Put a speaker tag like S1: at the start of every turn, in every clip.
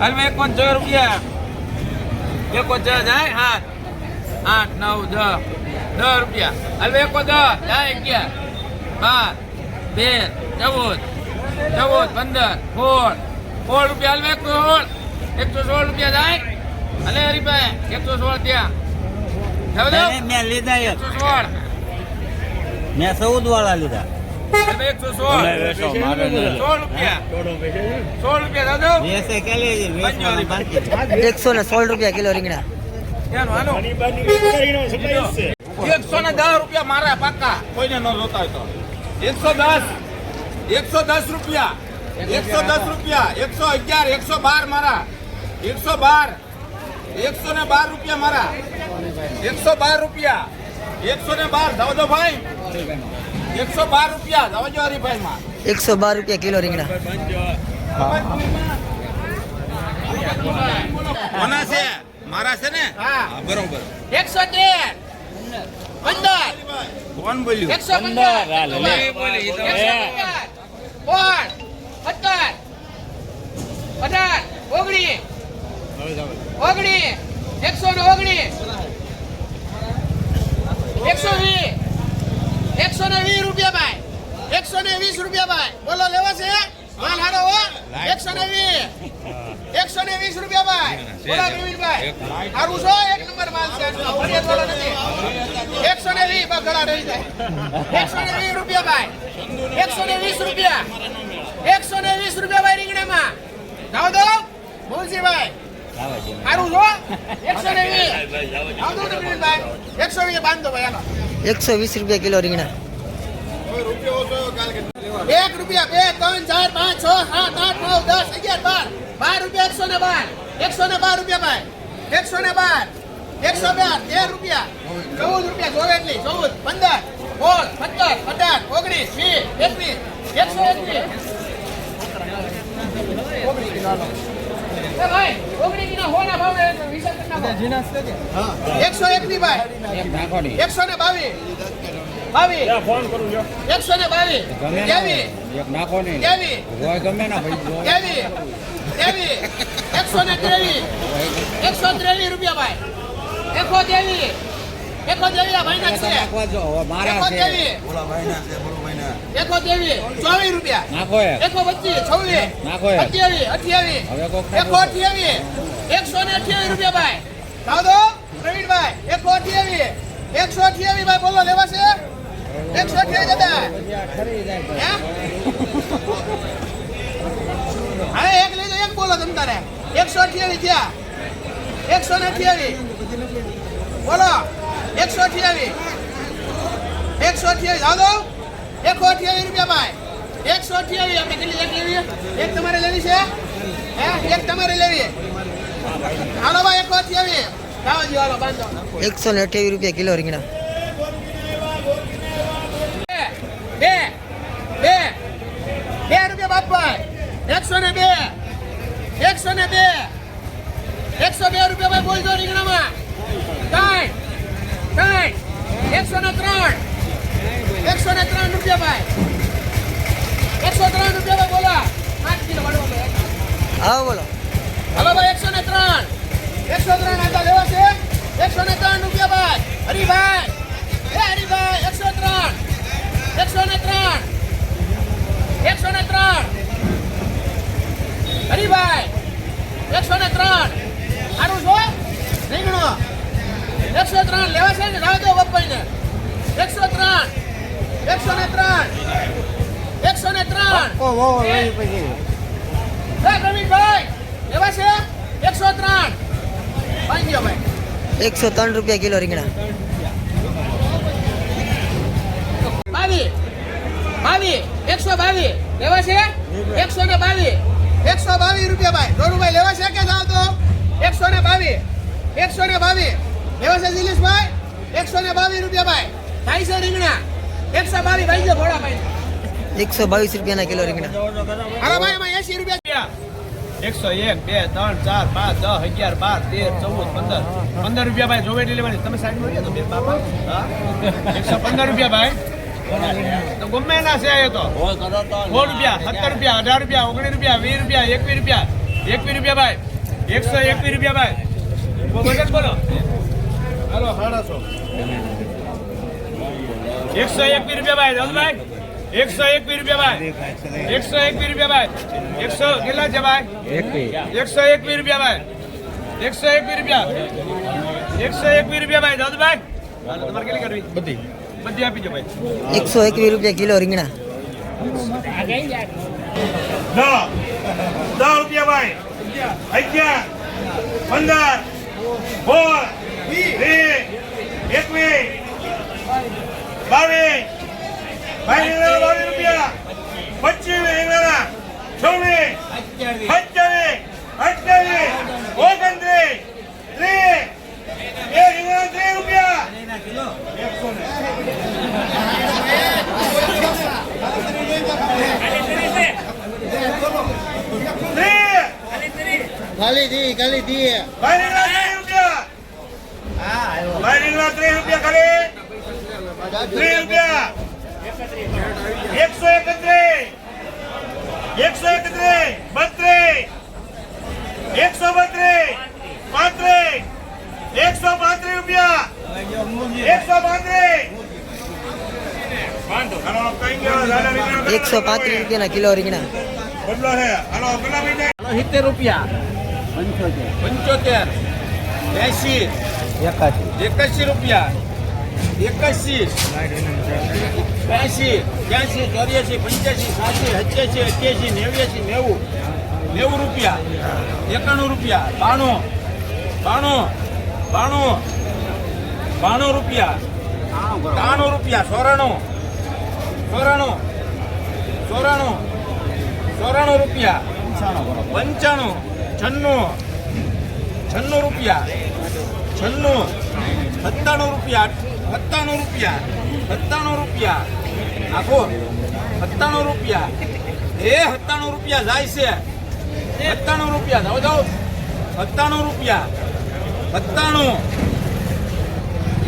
S1: હાલ એક છ રૂપિયા. એક છ જાય આઠ આઠ નવ દસ. દસ રૂપિયા. હાલ એક દસ જાય. અગિયાર. બાર તેર ચૌદ ચૌદ પંદર સોળ. સોળ રૂપિયા હાલ ભાઈ એકસો સોળ એકસો સોળ રૂપિયા જાય? અલે હરીભાઈ એકસો સોળ ત્યાં.
S2: મેં- લીધા એક.
S1: એકસો સોળ.
S2: મેં ચૌદ વાળા લીધા.
S1: એકસો
S3: ને સોળ રૂપિયા કિલો રીંગણા
S1: એકસો ને દસ રૂપિયા મારા. પાકા કોઈને ન જોતા હોય તો એકસો દસ એકસો દસ રૂપિયા, એકસો દસ રૂપિયા, એકસો અગિયાર, એકસો બાર મારા. એકસો બાર એકસો ને બાર રૂપિયા મારા. એકસો બાર રૂપિયા એકસો ને બાર ભાઈ એકસો બાર રૂપિયા જાવ જો હરીભાઈ
S3: એકસો બાર રૂપિયા કિલો રીંગણા.
S1: કોના છે? મારા છે ને? હા. બરોબર.
S4: એકસો તેર. પંદર.
S1: કોણ બોલ્યું?
S4: એકસો પંદર. કોણ સત્તર અઢાર ઓગણી ઓગણી એકસો ને ઓગણી એકસો વીસ એકસો ને વીસ રૂપિયા ભાઈ એકસો ને વીસ રૂપિયા ભાઈ બોલો લેવા છે માલ હારો હો એકસો ને વીસ એકસો ને વીસ રૂપિયા ભાઈ. બોલો પ્રવીણભાઈ સારું છો? એક નંબર માલ છે. ફરિયાદ વાળો નથી. એકસો ને વીસ બસ ગળા રહી જાય. એકસો ને વીસ રૂપિયા ભાઈ. એકસો ને વીસ રૂપિયા. એકસો ને વીસ રૂપિયા ભાઈ રીંગણામાં. જાઓ દો મુલજીભાઈ સારું છો? એકસો ને વીસ. એકસો વીસ બાંધો ભાઈ
S3: એકસો વીસ રૂપિયા કિલો રીંગણા.
S4: એક રૂપિયા બે ત્રણ ચાર પાંચ છ સાત આઠ નવ દસ અગિયાર બાર. બાર રૂપિયા એકસો ને બાર. એકસો ને બાર રૂપિયા ભાઈ. એકસો ને બાર. એકસો બાર તેર રૂપિયા. ચૌદ રૂપિયા જોવે એટલી. ચૌદ પંદર સોળ સત્તર અઢાર ઓગણીસ વીસ એકવીસ એકસો એકવીસ. એ ભાઈ ઓગણીસ ને હોના ભાવે વિચાર કરી નાખો. એકસો ભાઈ ને બાવીસ બાવીસ એકસો ને બાવીસ ત્રેવીસ ત્રેવીસ ત્રેવીસ એકસો ને ત્રેવીસ એકસો ત્રેવીસ રૂપિયા ભાઈ. એકો ભાઈના જ છે. એકો રૂપિયા. એકો એકસો ને અઠ્યાવીસ રૂપિયા ભાઈ. જાઓ દો પ્રવીણભાઈ એકો અઠ્યાવીસ એકસો અઠ્યાવીસ ભાઈ બોલો લેવા છે? એકસો અઠ્યાવીસ દાદા હે હા એક લઈ જાઓ, એક બોલો તમ તારે. એકસો અઠ્યાવીસ થયા. એકસો ને અઠ્યાવીસ. બોલો. એકસો અઠ્યાવીસ. એકસો અઠ્યાવીસ. હાલો. એકસો અઠ્યાવીસ રૂપિયા ભાઈ. એકસો અઠ્યાવીસ. આપણે કેટલી એક લેવી એક તમારે લેવી છે? હે? એક તમારે લેવી. હાલો ભાઈ એકસો અઠ્યાવીસ.
S3: એકસો ને અઠ્યાવીસ રૂપિયા કિલો રીંગણા.
S4: રૂપિયા બાપભાઈ એકસો ને બે. એકસો ને બે. એકસો બે રૂપિયા ભાઈ બોલજો રીંગણામાં. ત્રણ. ત્રણ. એકસો ને ત્રણ. એકસો ને ત્રણ રૂપિયા ભાઈ. એકસો ત્રણ રૂપિયા ભાઈ બોલા. પાંચ કિલો વાળો
S3: હા બોલો.
S4: હવે ભાઈ એકસો ને ત્રણ. ત્રણ એ પ્રવીણભાઈ લેવા છે? એકસો ત્રણ.
S3: રૂપિયા કિલો રીંગણા.
S4: એકસો બાવીસ લેવા છે? એકસો ને બાવીસ એકસો બાવીસ રૂપિયા ભાઈ. દોરુભાઈ લેવા છે કે જાવ તો? એકસો ને બાવીસ એકસો ને બાવીસ લેવા છે દિલીશભાઈ એકસો ને બાવીસ રૂપિયા ભાઈ. થાય છે રીંગણા. એકસો બાવીસ ભાઈ છે ભોળા ભાઈ
S3: એકસો બાવીસ રૂપિયાના કિલો રીંગણા.
S4: અરે ભાઈ એમાં એસી રૂપિયા
S1: એકસો એક બે ત્રણ ચાર પાંચ દસ અગિયાર બાર તેર ચૌદ પંદર. પંદર રૂપિયા ભાઈ જોવે લેવાની. તમે સાઈડમાં તો બે બાપા. એકસો પંદર રૂપિયા ભાઈ. તો ગમે ના છે એ તો. સોળ રૂપિયા સત્તર રૂપિયા અઢાર રૂપિયા ઓગણીસ રૂપિયા વીસ રૂપિયા એકવીસ રૂપિયા. એકવીસ રૂપિયા ભાઈ. એકસો એકવીસ રૂપિયા ભાઈ. વજન બોલો. હાલો સાડાસો એકસો એકવીસ રૂપિયા ભાઈ દાદુભાઈ એકસો એક રૂપિયા ભાઈ. એકસો એકવીસ રૂપિયા ભાઈ. એકસો કેટલા છે ભાઈ? એકસો એકવીસ રૂપિયા ભાઈ. એકસો એકવીસ રૂપિયા. એકસો એકવીસ રૂપિયા ભાઈ. દાદુભાઈ તમારે કેટલી કરવી? બધી. બધી આપી દો ભાઈ.
S3: એકસો એકવીસ રૂપિયા કિલો રીંગણા.
S5: દસ. રૂપિયા ભાઈ. અગિયાર. પંદર. સોળ. વીસ એકવીસ. બાવીસ. ભાઈ રીંગણા બાવીસ રૂપિયા. પચીસ રીંગણા છવ્વીસ સત્યાવીસ અઠ્યાવીસ. ઓગણત્રીસ ત્રીસ એ રીંગણા ત્રીસ રૂપિયા ત્રીસ
S2: ખાલી દી ખાલી દી
S5: ભાઈ રીંગણા ત્રીસ રૂપિયા ભાઈ રીંગણા ત્રીસ રૂપિયા ખાલી ત્રીસ રૂપિયા એકસો એકત્રીસ એકસો એકત્રીસ બત્રીસ એકસો બત્રીસ પાંત્રીસ એકસો પાંત્રીસ રૂપિયા એકસો પાંત્રીસ
S3: એકસો રૂપિયાના કિલો રીંગણા.
S1: સિત્તેર રૂપિયા. પંચોતેર. એસી એકાશી રૂપિયા. એકાસી. બ્યાસી ત્યાસી ચોર્યાસી પંચ્યાસી સાસી અઠ્યાસી અઠ્યાસી નેવ્યાસી નેવું. નેવું રૂપિયા. એકાણું રૂપિયા. બાણું. બાણું. બાણું. બાણું રૂપિયા. ત્રાણું રૂપિયા સોરાણું સોરાણું સોરાણું ચોરાણું રૂપિયા. પંચાણું. છન્નું. છન્નું રૂપિયા. છન્નું. સત્તાણું રૂપિયા. સત્તાણું રૂપિયા. સત્તાણું રૂપિયા. આખો સત્તાણું રૂપિયા. એ સત્તાણું રૂપિયા જાય છે. સત્તાણું રૂપિયા. જાઓ જાઓ. સત્તાણું રૂપિયા. સત્તાણું.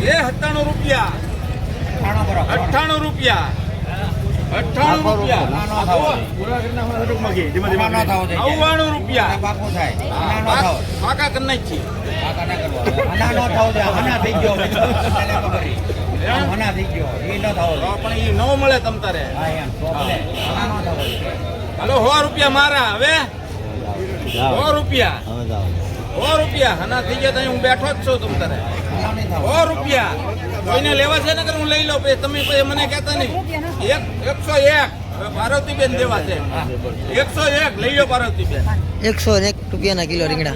S1: એ સત્તાણું રૂપિયા. અઠ્ઠાણું રૂપિયા. અઠ્ઠાણું રૂપિયા. પાક- કરી નાખીએ. તો પણ એ ન મળે તમ તારે. હાલો સો રૂપિયા મારા હવે? સો રૂપિયા. સો રૂપિયા. હના થઈ ગયા હું બેઠો જ છું તમ તારે. સો રૂપિયા. કોઈને લેવા છે ને હું લઈ લઉં તમે મને કહેતા નહીં. એક એકસો એક. પાર્વતીબેન દેવા છે. એકસો એક. લઈ લો પાર્વતીબેન.
S3: એકસો એક રૂપિયાના કિલો રીંગણા.